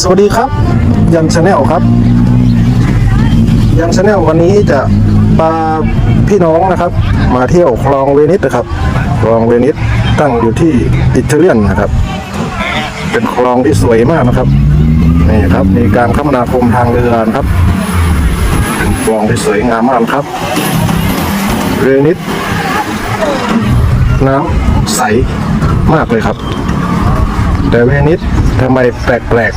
สวัสดีครับ ยันชาแนลครับ ยันชาแนลวันนี้จะพาพี่น้องนะครับ มาเที่ยวคลองเวนิสนะครับคลองเวนิสตั้งอยู่ที่อิตาเลียนนะครับ เป็นคลองที่สวยมากนะครับนี่ครับมีการคมนาคมทางเรือนะครับเป็นคลองที่สวยงามมากครับเวนิสน้ำใสมากเลยครับ แต่เวนิสทำไมแปลก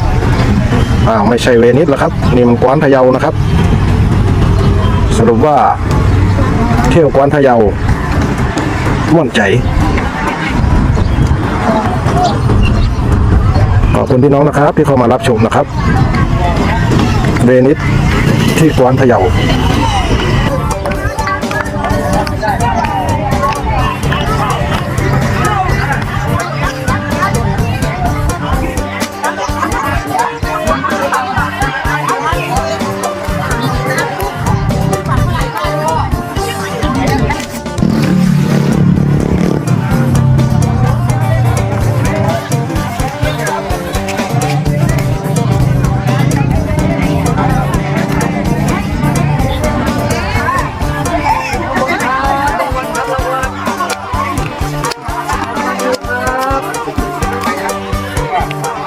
ๆอ้าวไม่ใช่เวนิสแล้วครับ นี่มันกวานพะเยานะครับ สรุปว่า เที่ยวกวานพะเยาม่วนใจขอบคุณพี่น้องนะครับ ที่เข้ามารับชมนะครับ เวนิสที่กวานพะเยา Bye.